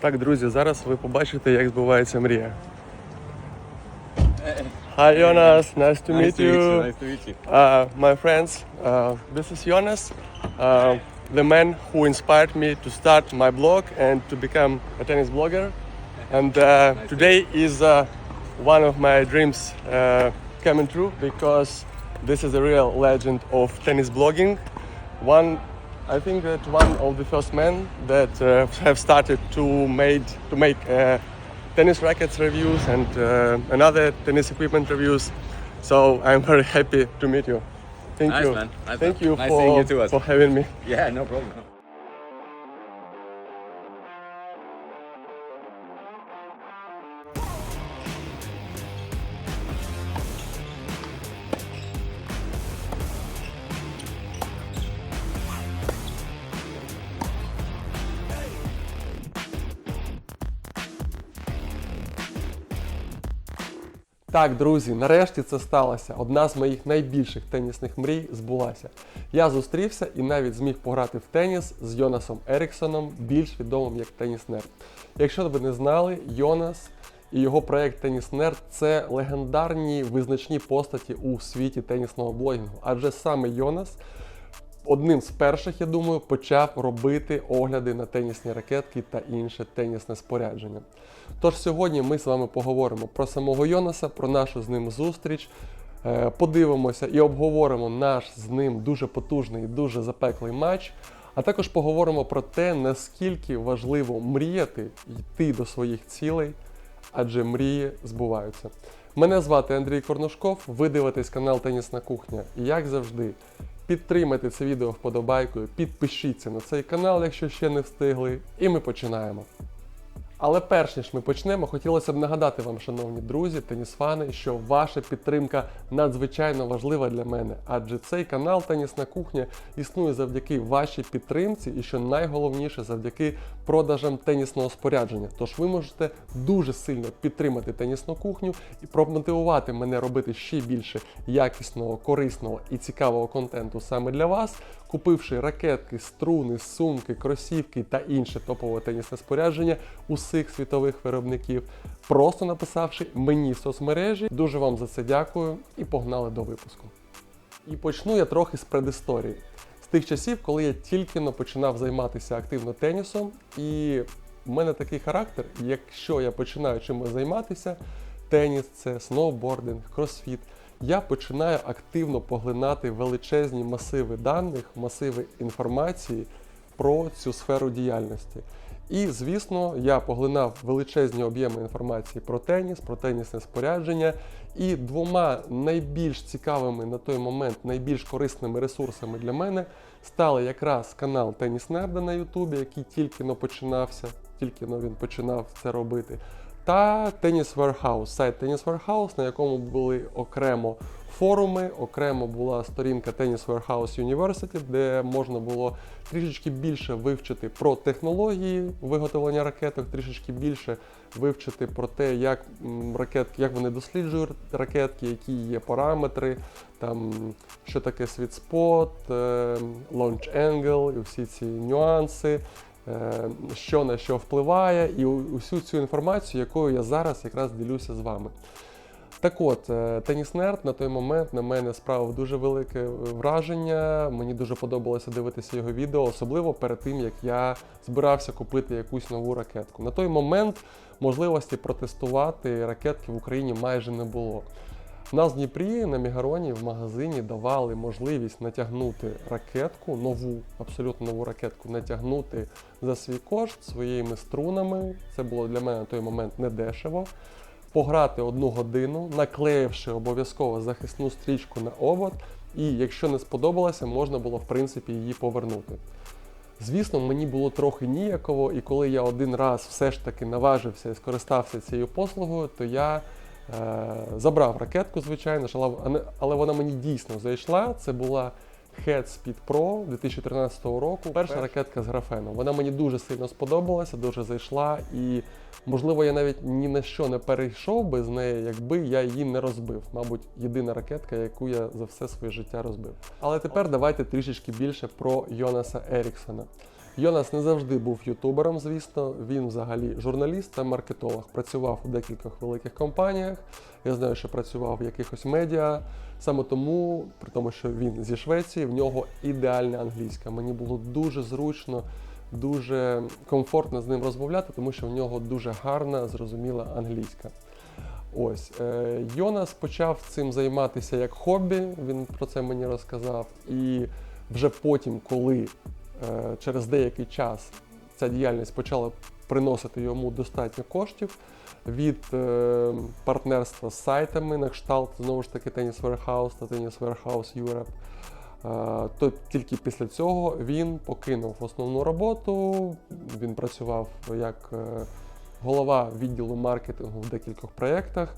Так, друзі, зараз ви побачите, як збувається мрія. Hi Jonas, nice to meet you. Nice to meet you. Uh, my friends, uh, this is Jonas, uh, the man who inspired me to start my blog and to become a tennis blogger. And uh, today is uh, one of my dreams uh, coming true because this is a real legend of tennis blogging. One, I think that one of the first men that uh, have started to made to make uh, tennis rackets reviews and uh, another tennis equipment reviews. So I'm very happy to meet you. Thank Nice, you. man. Nice, Thank man. you Nice for, you for having me. Yeah, no problem. Так, друзі, нарешті це сталося. Одна з моїх найбільших тенісних мрій збулася. Я зустрівся і навіть зміг пограти в теніс з Йонасом Еріксоном, більш відомим як теніснер. Якщо ви не знали, Йонас і його проект Теніснер це легендарні визначні постаті у світі тенісного блогінгу. Адже саме Йонас одним з перших, я думаю, почав робити огляди на тенісні ракетки та інше тенісне спорядження. Тож сьогодні ми з вами поговоримо про самого Йонаса, про нашу з ним зустріч. е, Подивимося і обговоримо наш з ним дуже потужний і дуже запеклий матч. А також поговоримо про те, наскільки важливо мріяти, йти до своїх цілей, адже мрії збуваються. Мене звати Андрій Корнушков, ви дивитесь канал Тенісна кухня. І як завжди, підтримайте це відео вподобайкою, підпишіться на цей канал, якщо ще не встигли, і ми починаємо. Але перш ніж ми почнемо, хотілося б нагадати вам, шановні друзі, тенісфани, що ваша підтримка надзвичайно важлива для мене, адже цей канал Тенісна кухня існує завдяки вашій підтримці, і що найголовніше, завдяки продажам тенісного спорядження. Тож ви можете дуже сильно підтримати тенісну кухню і промотивувати мене робити ще більше якісного, корисного і цікавого контенту саме для вас, купивши ракетки, струни, сумки, кросівки та інше топове тенісне спорядження усіх світових виробників, просто написавши мені в соцмережі. Дуже вам за це дякую і погнали до випуску. І почну я трохи з предісторії. З тих часів, коли я тільки починав займатися активно тенісом, і в мене такий характер, якщо я починаю чимось займатися, теніс, це сноубординг, кросфіт, я починаю активно поглинати величезні масиви даних, масиви інформації про цю сферу діяльності. І, звісно, я поглинав величезні об'єми інформації про теніс, про тенісне спорядження. І двома найбільш цікавими на той момент, найбільш корисними ресурсами для мене стали якраз канал Теніс Нерда на Ютубі, який тільки но починався, тільки но він починав це робити. Та Tennis Warehouse, сайт Tennis Warehouse, на якому були окремо форуми, окремо була сторінка Tennis Warehouse University, де можна було трішечки більше вивчити про технології виготовлення ракеток, трішечки більше вивчити про те, як ракетки, як вони досліджують ракетки, які є параметри, там що таке spot, е, launch angle і всі ці нюанси. Е, Що на що впливає, і усю цю інформацію, якою я зараз якраз ділюся з вами. Так от, е, Теніс Нерд на той момент на мене справив дуже велике враження. Мені дуже подобалося дивитися його відео, особливо перед тим, як я збирався купити якусь нову ракетку. На той момент можливості протестувати ракетки в Україні майже не було. У нас в Дніпрі на Мігароні в магазині давали можливість натягнути ракетку, нову, абсолютно нову ракетку, натягнути за свій кошт своїми струнами. Це було для мене на той момент недешево пограти одну годину, наклеївши обов'язково захисну стрічку на обод, і якщо не сподобалося, можна було в принципі її повернути. Звісно, мені було трохи ніяково, і коли я один раз все ж таки наважився і скористався цією послугою, то я забрав ракетку, звичайно, але, вона мені дійсно зайшла. Це була Head Speed Pro 2013 року. Перша ракетка з графену. Вона мені дуже сильно сподобалася, дуже зайшла, і можливо я навіть ні на що не перейшов би з неї, якби я її не розбив. Мабуть, єдина ракетка, яку я за все своє життя розбив. Але тепер давайте трішечки більше про Йонаса Еріксона. Йонас не завжди був ютубером, звісно. Він взагалі журналіст та маркетолог. Працював у декількох великих компаніях. Я знаю, що працював в якихось медіа. Саме тому, при тому, що він зі Швеції, в нього ідеальна англійська. Мені було дуже зручно, дуже комфортно з ним розмовляти, тому що в нього дуже гарна, зрозуміла англійська. Ось е, Йонас почав цим займатися як хобі, він про це мені розказав. І вже потім, коли через деякий час ця діяльність почала приносити йому достатньо коштів від е, партнерства з сайтами на кшталт, знову ж таки, Tennis Warehouse та Tennis Warehouse Europe. Е, То тільки після цього він покинув основну роботу. Він працював як е, голова відділу маркетингу в декількох проєктах.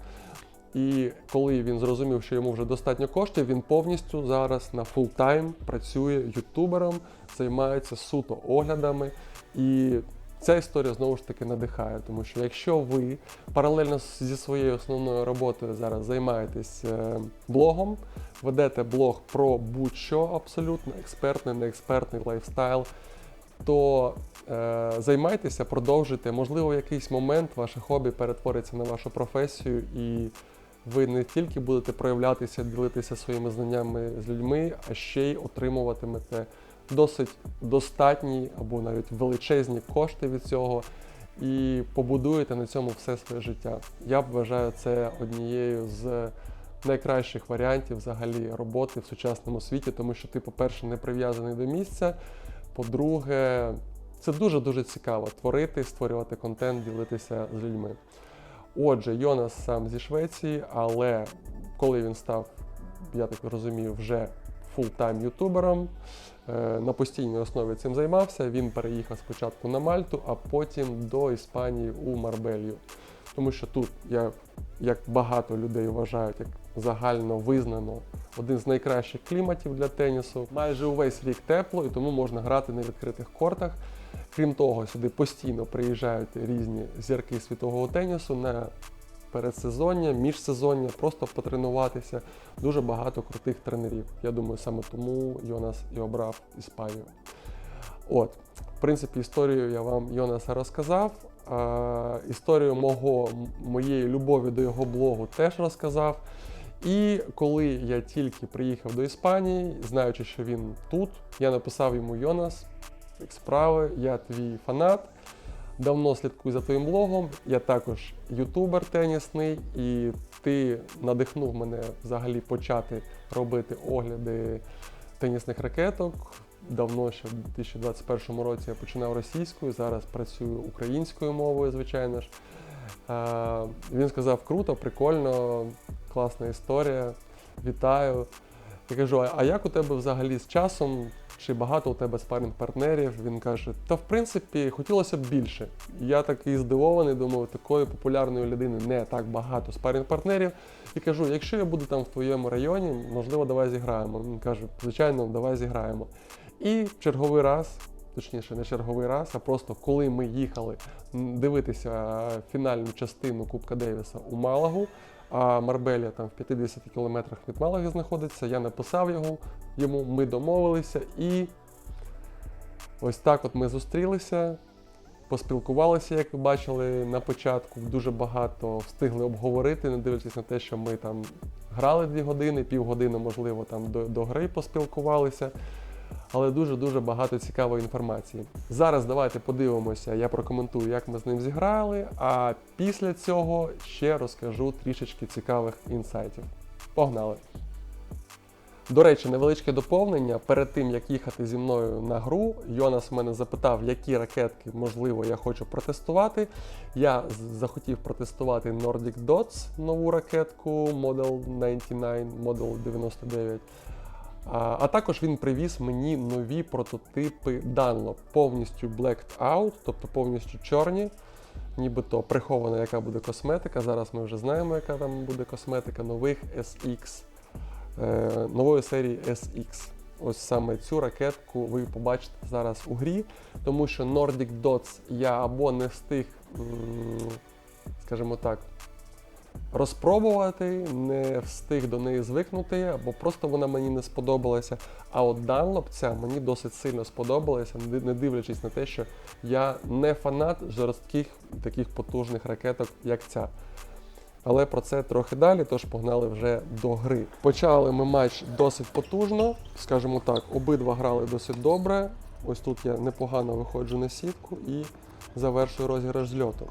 І коли він зрозумів, що йому вже достатньо коштів, він повністю зараз на фултайм працює ютубером, займається суто оглядами. І ця історія знову ж таки надихає, тому що якщо ви паралельно зі своєю основною роботою зараз займаєтесь е, блогом, ведете блог про будь-що абсолютно експертний, неекспертний лайфстайл, то е, займайтеся, продовжуйте. Можливо, в якийсь момент ваше хобі перетвориться на вашу професію, і ви не тільки будете проявлятися, ділитися своїми знаннями з людьми, а ще й отримуватимете досить достатні або навіть величезні кошти від цього. І побудуєте на цьому все своє життя. Я б вважаю це однією з найкращих варіантів взагалі роботи в сучасному світі, тому що ти, по-перше, не прив'язаний до місця. По-друге, це дуже-дуже цікаво творити, створювати контент, ділитися з людьми. Отже, Йонас сам зі Швеції, але коли він став, я так розумію, вже фултайм ютубером, е, на постійній основі цим займався. Він переїхав спочатку на Мальту, а потім до Іспанії у Марбелью. Тому що тут, я, як багато людей вважають, як загально визнано, один з найкращих кліматів для тенісу. Майже увесь рік тепло, і тому можна грати на відкритих кортах. Крім того, сюди постійно приїжджають різні зірки світового тенісу на передсезоння, міжсезоння, просто потренуватися. Дуже багато крутих тренерів. Я думаю, саме тому Йонас і обрав Іспанію. От, в принципі, історію я вам Йонаса розказав. Історію мого, моєї любові до його блогу теж розказав. І коли я тільки приїхав до Іспанії, знаючи, що він тут, я написав йому Йонас, справи, я твій фанат. Давно слідкую за твоїм блогом. Я також ютубер тенісний, і ти надихнув мене взагалі почати робити огляди тенісних ракеток. Давно ще в 2021 році я починав російською, зараз працюю українською мовою, звичайно ж. Е, Він сказав: круто, прикольно, класна історія. Вітаю. Я кажу, а- як у тебе взагалі з часом? Чи багато у тебе спарінг партнерів? Він каже: Та в принципі хотілося б більше. Я такий здивований, думаю, такої популярної людини не так багато спарінг партнерів. І кажу, якщо я буду там в твоєму районі, можливо, давай зіграємо. Він каже, звичайно, давай зіграємо. І черговий раз, точніше, не черговий раз, а просто коли ми їхали дивитися фінальну частину Кубка Девіса у Малагу, а Марбелія там в 50 кілометрах від Малаги знаходиться, я написав його, йому, ми домовилися і ось так от ми зустрілися, поспілкувалися, як ви бачили на початку. Дуже багато встигли обговорити, не дивлячись на те, що ми там грали дві години, півгодини, можливо, там до, до гри поспілкувалися. Але дуже-дуже багато цікавої інформації. Зараз давайте подивимося, я прокоментую, як ми з ним зіграли, а після цього ще розкажу трішечки цікавих інсайтів. Погнали! До речі, невеличке доповнення. Перед тим як їхати зі мною на гру, Йонас мене запитав, які ракетки можливо я хочу протестувати. Я захотів протестувати Nordic Dots, нову ракетку Model 99, Model 99. А, також він привіз мені нові прототипи Dunlop, повністю blacked out, тобто повністю чорні. Нібито прихована, яка буде косметика. Зараз ми вже знаємо, яка там буде косметика нових SX, е, нової серії SX. Ось саме цю ракетку ви побачите зараз у грі, тому що Nordic Dots я або не встиг, скажімо так, розпробувати, не встиг до неї звикнути, або просто вона мені не сподобалася. А от Dunlop ця мені досить сильно сподобалася, не дивлячись на те, що я не фанат жорстких таких потужних ракеток, як ця. Але про це трохи далі, тож погнали вже до гри. Почали ми матч досить потужно, скажімо так, обидва грали досить добре. Ось тут я непогано виходжу на сітку і завершую розіграш зльоту.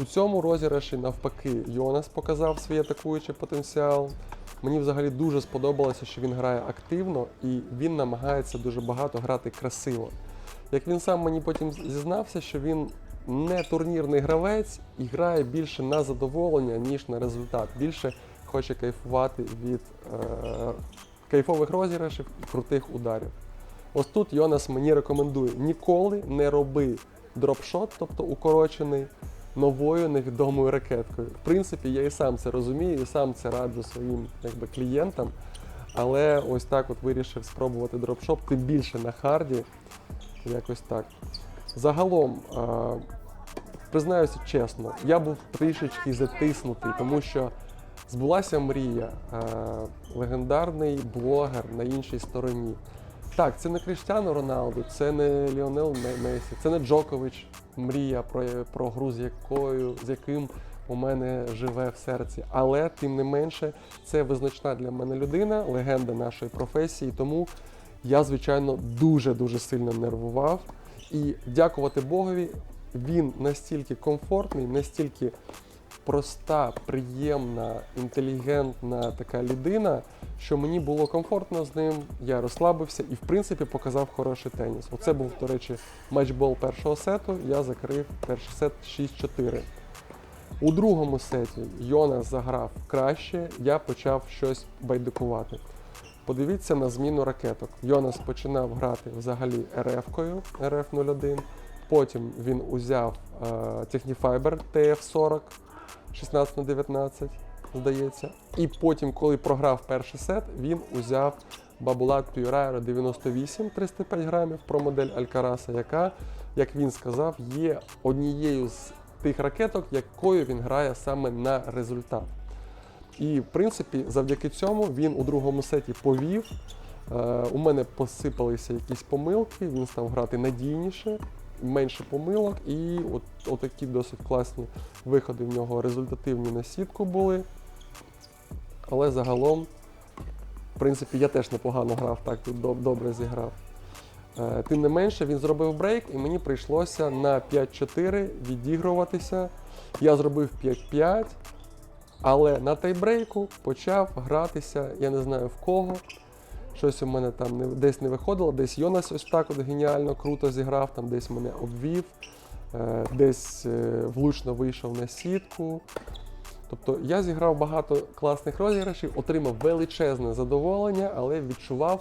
У цьому розіграші, навпаки, Йонас показав свій атакуючий потенціал. Мені взагалі дуже сподобалося, що він грає активно і він намагається дуже багато грати красиво. Як він сам мені потім зізнався, що він не турнірний гравець і грає більше на задоволення, ніж на результат. Більше хоче кайфувати від е, кайфових розіграшів і крутих ударів. Ось тут Йонас мені рекомендує ніколи не роби дропшот, тобто укорочений, новою невідомою ракеткою. В принципі, я і сам це розумію, і сам це раджу своїм якби, клієнтам. Але ось так от вирішив спробувати дропшоп, тим більше на харді. Якось так. Загалом, признаюся чесно, я був трішечки затиснутий, тому що збулася мрія. Легендарний блогер на іншій стороні. Так, це не Кріштіану Роналду, це не Ліонел Ме- Месі, це не Джокович, мрія про, про гру, з якою з яким у мене живе в серці. Але тим не менше, це визначна для мене людина, легенда нашої професії. Тому я, звичайно, дуже дуже сильно нервував. І дякувати Богові, він настільки комфортний, настільки проста, приємна, інтелігентна така людина, що мені було комфортно з ним, я розслабився і, в принципі, показав хороший теніс. Оце був, до речі, матчбол першого сету. Я закрив перший сет 6-4. У другому сеті Йонас заграв краще, я почав щось байдикувати. Подивіться на зміну ракеток. Йонас починав грати взагалі РФ-кою, RF-01. Потім він узяв е, Technifiber TF40 16 на 19, здається. І потім, коли програв перший сет, він узяв Babolat Pure 98 305 грамів про модель Алькараса, яка, як він сказав, є однією з тих ракеток, якою він грає саме на результат. І в принципі, завдяки цьому він у другому сеті повів. Е, у мене посипалися якісь помилки, він став грати надійніше, менше помилок, і от, отакі досить класні виходи в нього результативні на сітку були. Але загалом, в принципі, я теж непогано грав, так тут добре зіграв. Е, Тим не менше, він зробив брейк, і мені прийшлося на 5-4 відігруватися. Я зробив 5-5, але на тайбрейку почав гратися, я не знаю в кого. Щось у мене там не, десь не виходило, десь Йонас ось так от геніально круто зіграв, там десь мене обвів, е, десь е, влучно вийшов на сітку. Тобто я зіграв багато класних розіграшів, отримав величезне задоволення, але відчував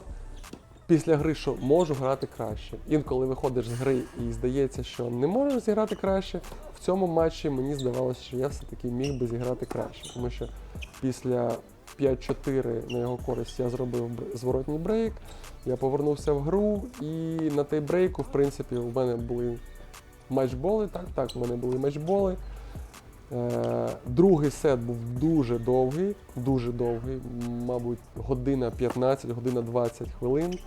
після гри, що можу грати краще. Інколи виходиш з гри і здається, що не можеш зіграти краще. В цьому матчі мені здавалося, що я все-таки міг би зіграти краще, тому що після 5-4 на його користь я зробив зворотній брейк, я повернувся в гру, і на той брейку, в принципі, у мене були матчболи. Так, так, у мене були матчболи. Е, Другий сет був дуже довгий, дуже довгий, мабуть, година 15, година 20 хвилин.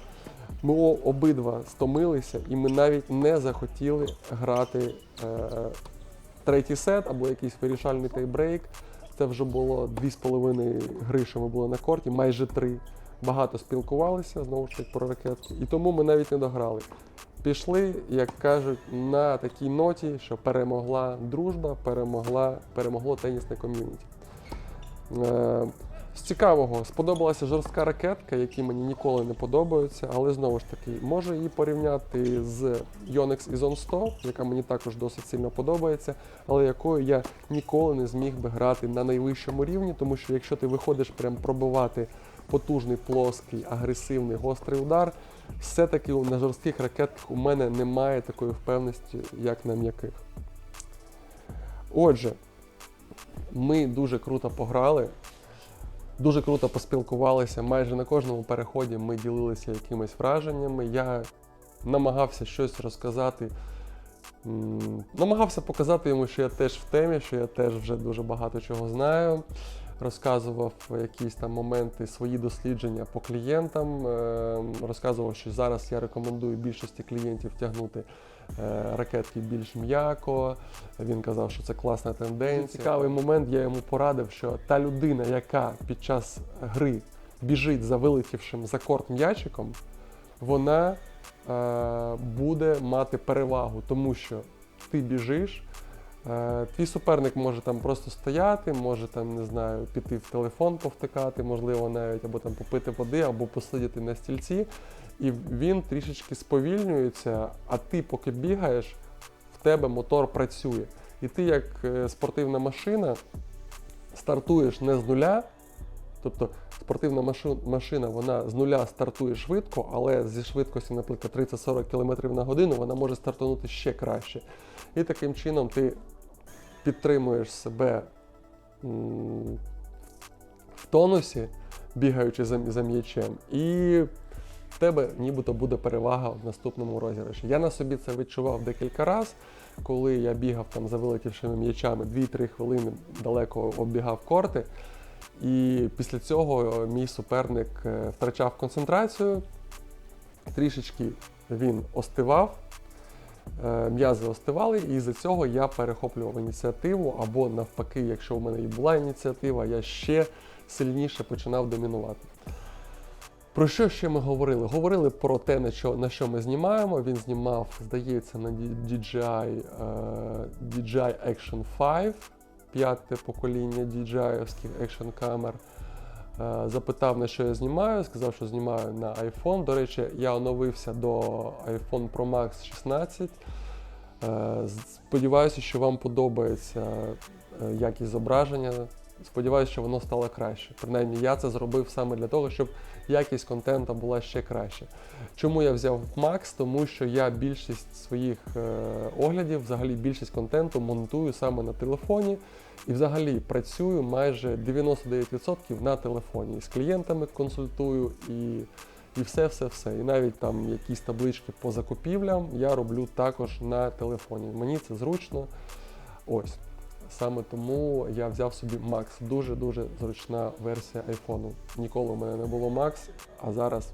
Ми обидва стомилися, і ми навіть не захотіли грати е, третій сет або якийсь вирішальний тайбрейк. Це вже було 2,5 гри, що ми були на корті, майже 3. Багато спілкувалися, знову ж таки, про ракетку. І тому ми навіть не дограли. Пішли, як кажуть, на такій ноті, що перемогла дружба, перемогла, перемогло тенісне ком'юніті. З цікавого, сподобалася жорстка ракетка, які мені ніколи не подобаються, але знову ж таки, можу її порівняти з Yonex Ізон 100, яка мені також досить сильно подобається, але якою я ніколи не зміг би грати на найвищому рівні, тому що якщо ти виходиш прям пробивати потужний, плоский, агресивний, гострий удар, все-таки на жорстких ракетках у мене немає такої впевненості, як на м'яких. Отже, ми дуже круто пограли, дуже круто поспілкувалися. Майже на кожному переході ми ділилися якимись враженнями. Я намагався щось розказати намагався показати йому, що я теж в темі, що я теж вже дуже багато чого знаю. Розказував якісь там моменти, свої дослідження по клієнтам. е, Розказував, що зараз я рекомендую більшості клієнтів тягнути ракетки більш м'яко. Він казав, що це класна тенденція. Цікавий момент, я йому порадив, що та людина, яка під час гри біжить за вилетівшим за корт м'ячиком, вона е, буде мати перевагу, тому що ти біжиш. Е, Твій суперник може там просто стояти, може там, не знаю, піти в телефон повтикати, можливо, навіть або там попити води, або посидіти на стільці, і він трішечки сповільнюється, а ти, поки бігаєш, в тебе мотор працює. І ти, як е, спортивна машина, стартуєш не з нуля, тобто спортивна машина вона з нуля стартує швидко, але зі швидкості, наприклад, 30-40 км на годину вона може стартанути ще краще. І таким чином ти підтримуєш себе в тонусі, бігаючи за, м'ячем, і тебе нібито буде перевага в наступному розіграші. Я на собі це відчував декілька разів, коли я бігав там за вилетівшими м'ячами 2-3 хвилини далеко оббігав корти. І після цього мій суперник е, втрачав концентрацію, трішечки він остивав, е, м'язи остивали, і з-за цього я перехоплював ініціативу, або навпаки, якщо в мене і була ініціатива, я ще сильніше починав домінувати. Про що ще ми говорили? Говорили про те, на що, на що ми знімаємо. Він знімав, здається, на DJI, е, DJI Action 5, п'яте покоління DJI-овських екшн камер. Е, Запитав, на що я знімаю, сказав, що знімаю на iPhone. До речі, я оновився до iPhone Pro Max 16. Е, Сподіваюся, що вам подобається е, якість зображення. Сподіваюся, що воно стало краще. Принаймні, я це зробив саме для того, щоб якість контенту була ще краще. Чому я взяв Max? Тому що я більшість своїх е, оглядів, взагалі більшість контенту монтую саме на телефоні. І взагалі працюю майже 99% на телефоні. І з клієнтами консультую і, і все, все, все. І навіть там якісь таблички по закупівлям я роблю також на телефоні. Мені це зручно. Ось. Саме тому я взяв собі Max. Дуже-дуже зручна версія iPhone. Ніколи у мене не було Max, а зараз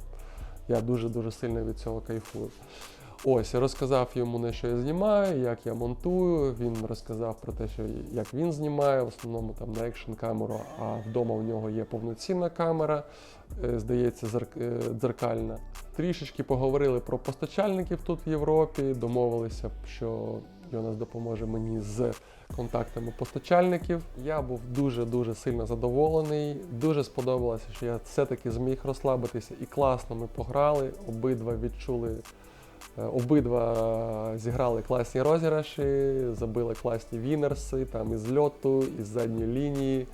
я дуже-дуже сильно від цього кайфую. Ось, розказав йому, на що я знімаю, як я монтую. Він розказав про те, що як він знімає, в основному там на екшн камеру, а вдома у нього є повноцінна камера, е, здається, е, дзеркальна. Трішечки поговорили про постачальників тут в Європі, домовилися, що Йонас допоможе мені з контактами постачальників. Я був дуже-дуже сильно задоволений. Дуже сподобалося, що я все-таки зміг розслабитися і класно ми пограли. Обидва відчули. Е, Обидва зіграли класні розіграші, забили класні вінерси там із льоту, із задньої лінії,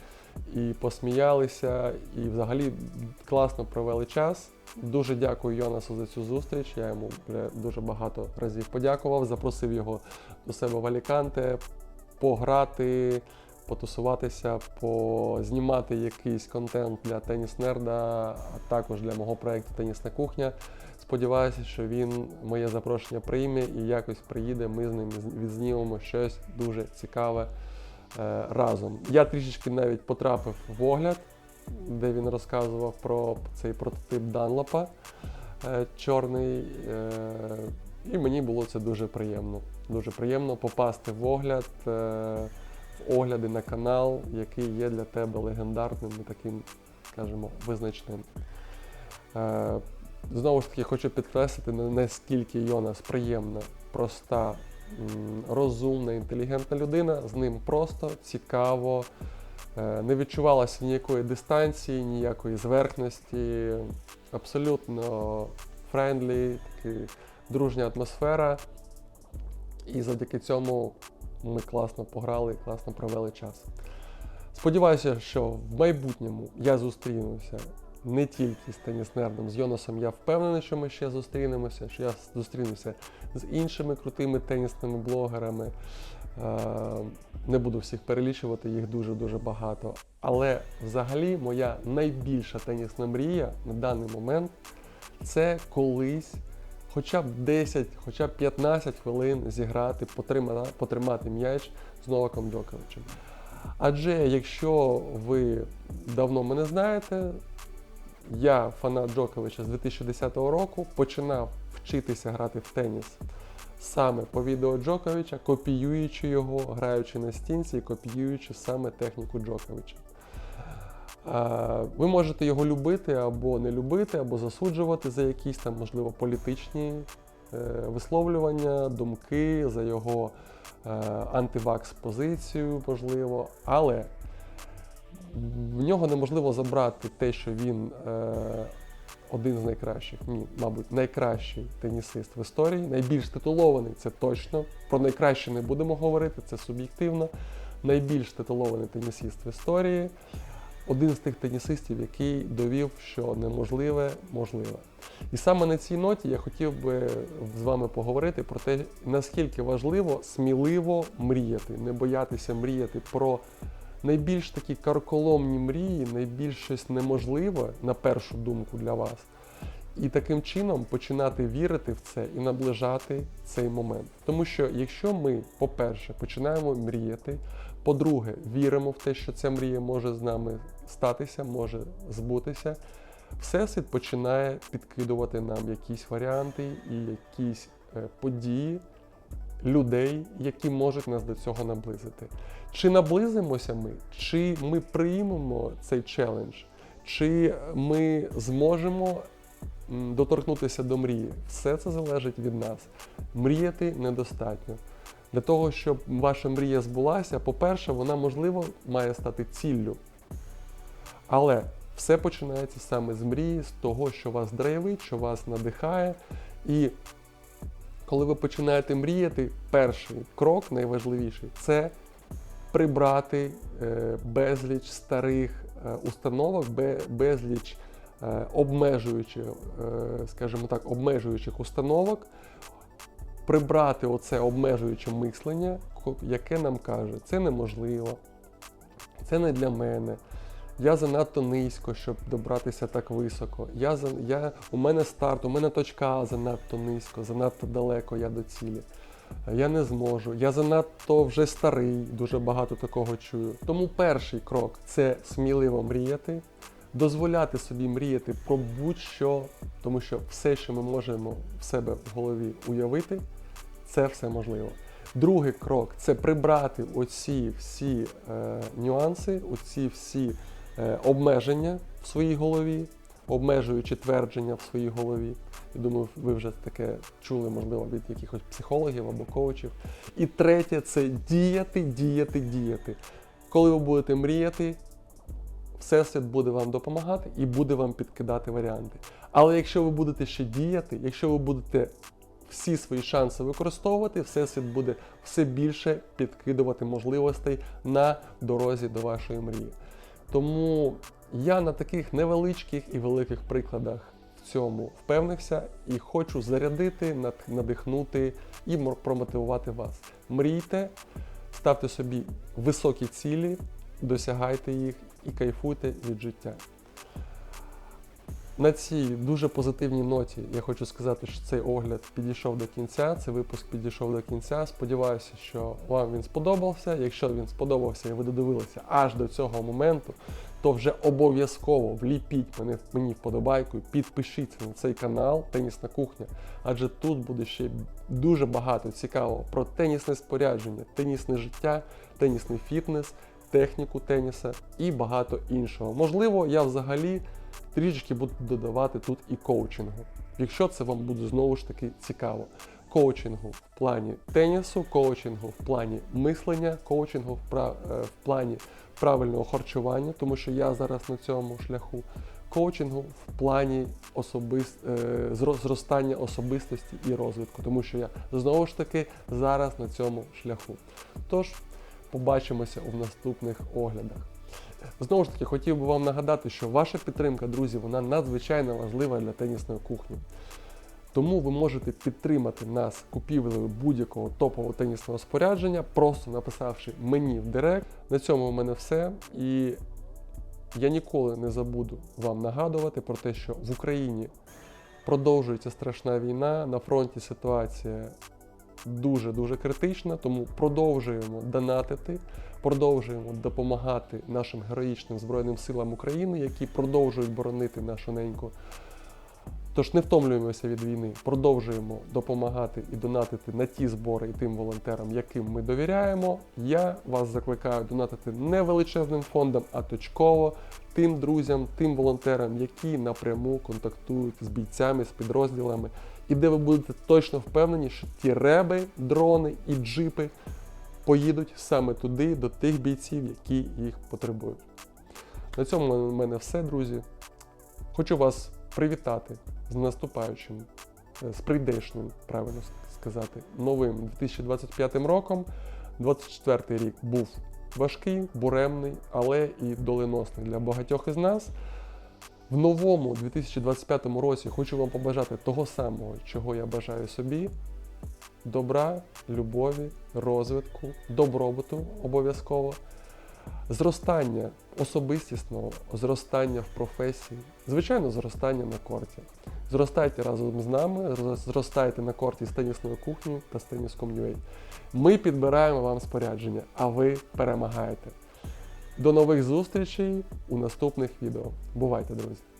і посміялися, і взагалі класно провели час. Дуже дякую Йонасу за цю зустріч. Я йому дуже багато разів подякував, запросив його до себе в Аліканте пограти, потусуватися, познімати якийсь контент для Теніс Нерда, а також для мого проєкту Тенісна кухня. Сподіваюся, що він моє запрошення прийме і якось приїде. Ми з ним відзнімемо щось дуже цікаве разом. Я трішечки навіть потрапив в огляд, де він розказував про цей прототип Данлопа е, чорний. Е, і мені було це дуже приємно. Дуже приємно попасти в огляд, е, в огляди на канал, який є для тебе легендарним і таким, скажімо, визначним. Е, Знову ж таки, хочу підкреслити, наскільки Йонас приємна, проста, розумна, інтелігентна людина. З ним просто цікаво, е, не відчувалося ніякої дистанції, ніякої зверхності. Абсолютно френдлі, дружня атмосфера. І завдяки цьому ми класно пограли, класно провели час. Сподіваюся, що в майбутньому я зустрінуся не тільки з теніснердом, з Йонасом я впевнений, що ми ще зустрінемося, що я зустрінуся з іншими крутими тенісними блогерами. Е, Не буду всіх перелічувати, їх дуже-дуже багато. Але взагалі моя найбільша тенісна мрія на даний момент це колись хоча б 10, хоча б 15 хвилин зіграти, потримати, потримати м'яч з Новаком Джоковичем. Адже якщо ви давно мене знаєте, я фанат Джоковича з 2010 року починав вчитися грати в теніс саме по відео Джоковича, копіюючи його, граючи на стінці і копіюючи саме техніку Джоковича. Е, Ви можете його любити або не любити, або засуджувати за якісь там, можливо, політичні е, висловлювання, думки, за його е, антивакс позицію, можливо. Але в нього неможливо забрати те, що він е, один з найкращих, ні, мабуть, найкращий тенісист в історії, найбільш титулований, це точно. Про найкраще не будемо говорити, це суб'єктивно. Найбільш титулований тенісист в історії. Один з тих тенісистів, який довів, що неможливе можливе. І саме на цій ноті я хотів би з вами поговорити про те, наскільки важливо сміливо мріяти, не боятися мріяти про найбільш такі карколомні мрії, найбільш щось неможливе, на першу думку для вас. І таким чином починати вірити в це і наближати цей момент. Тому що якщо ми, по-перше, починаємо мріяти, по-друге, віримо в те, що ця мрія може з нами статися, може збутися, Всесвіт починає підкидувати нам якісь варіанти і якісь е, події, людей, які можуть нас до цього наблизити. Чи наблизимося ми, чи ми приймемо цей челендж, чи ми зможемо доторкнутися до мрії. Все це залежить від нас. Мріяти недостатньо. Для того, щоб ваша мрія збулася, по-перше, вона, можливо, має стати ціллю. Але все починається саме з мрії, з того, що вас драйвить, що вас надихає. І коли ви починаєте мріяти, перший крок найважливіший це прибрати е, безліч старих е, установок, безліч е, обмежуючих, скажімо так, обмежуючих установок, прибрати оце обмежуюче мислення, яке нам каже, це неможливо, це не для мене. Я занадто низько, щоб добратися так високо. Я, я, у мене старт, у мене точка А занадто низько, занадто далеко я до цілі. Я не зможу. Я занадто вже старий, дуже багато такого чую. Тому перший крок це сміливо мріяти, дозволяти собі мріяти про будь-що, тому що все, що ми можемо в себе в голові уявити, це все можливо. Другий крок це прибрати оці всі е, нюанси, оці всі обмеження в своїй голові, обмежуючи твердження в своїй голові. Я думаю, ви вже таке чули, можливо, від якихось психологів або коучів. І третє це діяти, діяти, діяти. Коли ви будете мріяти, Всесвіт буде вам допомагати і буде вам підкидати варіанти. Але якщо ви будете ще діяти, якщо ви будете всі свої шанси використовувати, Всесвіт буде все більше підкидувати можливостей на дорозі до вашої мрії. Тому я на таких невеличких і великих прикладах в цьому впевнився і хочу зарядити, надихнути і промотивувати вас. Мрійте, ставте собі високі цілі, досягайте їх і кайфуйте від життя. На цій дуже позитивній ноті я хочу сказати, що цей огляд підійшов до кінця, цей випуск підійшов до кінця. Сподіваюся, що вам він сподобався. Якщо він сподобався і ви додивилися аж до цього моменту, то вже обов'язково вліпіть мене, мені вподобайку, підпишіться на цей канал Тенісна кухня, адже тут буде ще дуже багато цікавого про тенісне спорядження, тенісне життя, тенісний фітнес, техніку теніса і багато іншого. Можливо, я взагалі трішечки буду додавати тут і коучингу, якщо це вам буде знову ж таки цікаво. Коучингу в плані тенісу, коучингу в плані мислення, коучингу в, пра- е, в плані правильного харчування, тому що я зараз на цьому шляху. Коучингу в плані особис... е, зростання особистості і розвитку, тому що я знову ж таки зараз на цьому шляху. Тож побачимося у наступних оглядах. Знову ж таки, хотів би вам нагадати, що ваша підтримка, друзі, вона надзвичайно важлива для тенісної кухні. Тому ви можете підтримати нас купівлею будь-якого топового тенісного спорядження, просто написавши мені в директ. На цьому у мене все. І я ніколи не забуду вам нагадувати про те, що в Україні Продовжується страшна війна. На фронті ситуація дуже-дуже критична, тому продовжуємо донатити, продовжуємо допомагати нашим героїчним Збройним силам України, які продовжують боронити нашу неньку. Тож не втомлюємося від війни, продовжуємо допомагати і донатити на ті збори і тим волонтерам, яким ми довіряємо. Я вас закликаю донатити не величезним фондом, а точково тим друзям, тим волонтерам, які напряму контактують з бійцями, з підрозділами, і де ви будете точно впевнені, що ті реби, дрони і джипи поїдуть саме туди, до тих бійців, які їх потребують. На цьому в мене все, друзі. Хочу вас привітати з наступаючим, е, з прийдешнім, правильно сказати, новим 2025 роком. 24 рік був важкий, буремний, але і доленосний для багатьох із нас. В новому 2025 році хочу вам побажати того самого, чого я бажаю собі: добра, любові, розвитку, добробуту обов'язково, зростання особистісного, зростання в професії, звичайно, зростання на корті. Зростайте разом з нами, зростайте на корті з тенісною кухнею та з теніском UA. Ми підбираємо вам спорядження, а ви перемагаєте. До нових зустрічей у наступних відео. Бувайте, друзі!